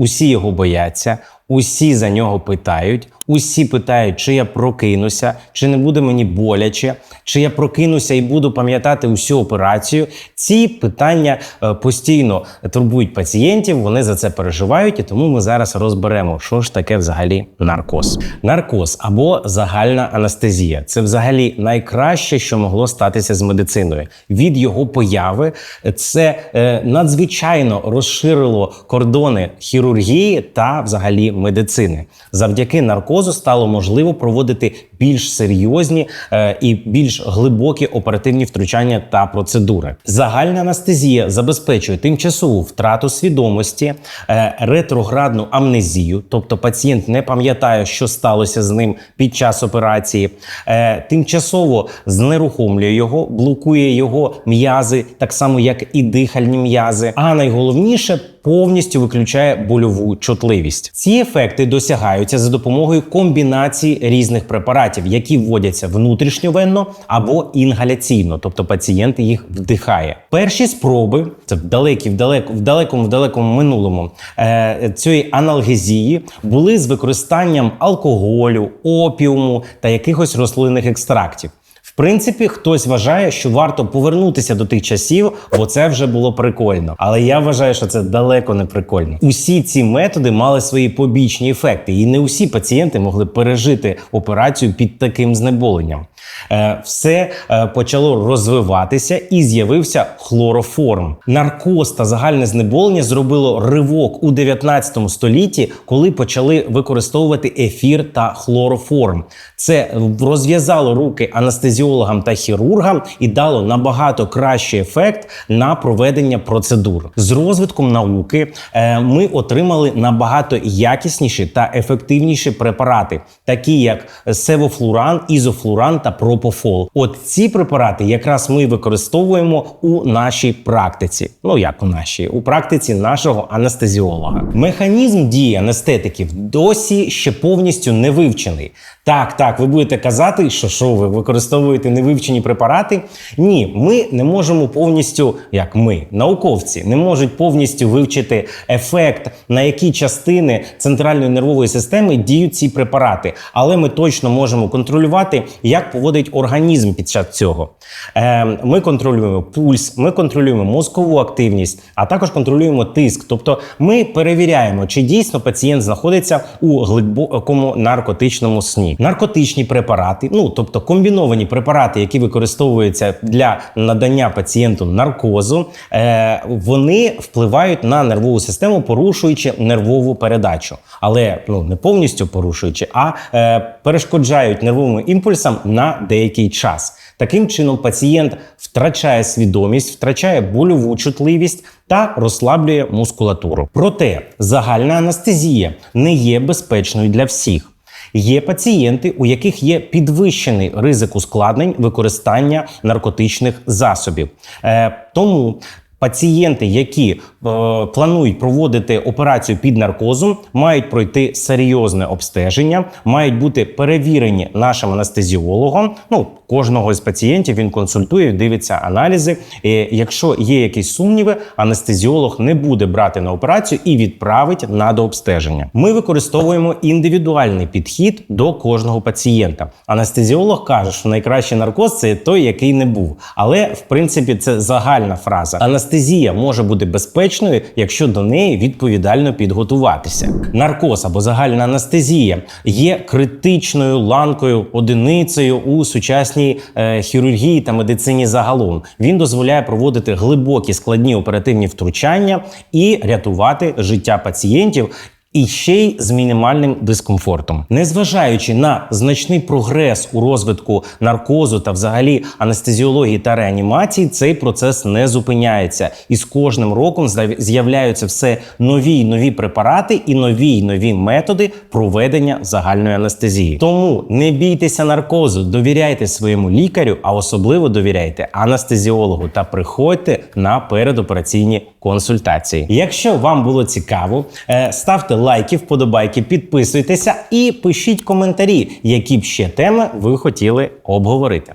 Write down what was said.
Усі його бояться, усі за нього питають, усі питають, чи я прокинуся, чи не буде мені боляче, чи я прокинуся і буду пам'ятати усю операцію. Ці питання е, постійно турбують пацієнтів, вони за це переживають, і тому ми зараз розберемо, що ж таке взагалі наркоз. Наркоз або загальна анестезія це взагалі найкраще, що могло статися з медициною. Від його появи це е, надзвичайно розширило кордони хірургії та взагалі медицини. Завдяки наркозу стало можливо проводити більш серйозні е, і більш глибокі оперативні втручання та процедури. Загальна анестезія забезпечує тимчасову втрату свідомості, е, ретроградну амнезію, тобто пацієнт не пам'ятає, що сталося з ним під час операції, е, тимчасово знерухомлює його, блокує його м'язи, так само як і дихальні м'язи. А найголовніше повністю виключає больову чутливість. Ці ефекти досягаються за допомогою комбінації різних препаратів, які вводяться внутрішньовенно або інгаляційно, тобто пацієнт їх вдихає. Перші спроби це в далекій, в далеко, в далекому, в далекому минулому е, цієї аналгезії були з використанням алкоголю, опіуму та якихось рослинних екстрактів. В принципі, хтось вважає, що варто повернутися до тих часів, бо це вже було прикольно. Але я вважаю, що це далеко не прикольно. Усі ці методи мали свої побічні ефекти, і не усі пацієнти могли пережити операцію під таким знеболенням. Е, все е, почало розвиватися і з'явився хлороформ. Наркоз та загальне знеболення зробило ривок у 19 столітті, коли почали використовувати ефір та хлороформ. Це розв'язало руки анестезіологам та хірургам і дало набагато кращий ефект на проведення процедур. З розвитком науки е, ми отримали набагато якісніші та ефективніші препарати, такі як севофлуран, ізофлуран та пропофол. От ці препарати якраз ми використовуємо у нашій практиці. Ну як у нашій, у практиці нашого анестезіолога. Механізм дії анестетиків досі ще повністю не вивчений. Так, так, ви будете казати, що що ви використовуєте невивчені препарати? Ні, ми не можемо повністю, як ми, науковці, не можуть повністю вивчити ефект, на які частини центральної нервової системи діють ці препарати. Але ми точно можемо контролювати, як поводить організм під час цього. Е, ми контролюємо пульс, ми контролюємо мозкову активність, а також контролюємо тиск. Тобто ми перевіряємо, чи дійсно пацієнт знаходиться у глибокому наркотичному сні. Наркотичні препарати, ну тобто комбіновані препарати, які використовуються для надання пацієнту наркозу, е, вони впливають на нервову систему, порушуючи нервову передачу, але ну не повністю порушуючи, а е, перешкоджають нервовим імпульсам на деякий час. Таким чином, пацієнт втрачає свідомість, втрачає больову чутливість та розслаблює мускулатуру. Проте загальна анестезія не є безпечною для всіх. Є пацієнти, у яких є підвищений ризик ускладнень використання наркотичних засобів. Е, тому Пацієнти, які планують проводити операцію під наркозом, мають пройти серйозне обстеження, мають бути перевірені нашим анестезіологом. Ну, кожного з пацієнтів він консультує, дивиться аналізи. І якщо є якісь сумніви, анестезіолог не буде брати на операцію і відправить на дообстеження. Ми використовуємо індивідуальний підхід до кожного пацієнта. Анестезіолог каже, що найкращий наркоз це той, який не був. Але в принципі це загальна фраза. Анестезія може бути безпечною, якщо до неї відповідально підготуватися. Наркоз або загальна анестезія є критичною ланкою, одиницею у сучасній е, хірургії та медицині загалом. Він дозволяє проводити глибокі складні оперативні втручання і рятувати життя пацієнтів. І ще й з мінімальним дискомфортом, незважаючи на значний прогрес у розвитку наркозу та взагалі анестезіології та реанімації, цей процес не зупиняється, і з кожним роком з'являються все нові й нові препарати і нові й нові методи проведення загальної анестезії. Тому не бійтеся наркозу, довіряйте своєму лікарю, а особливо довіряйте анестезіологу та приходьте на передопераційні консультації. Якщо вам було цікаво, е, ставте лайки, вподобайки, підписуйтеся і пишіть коментарі, які б ще теми ви хотіли обговорити.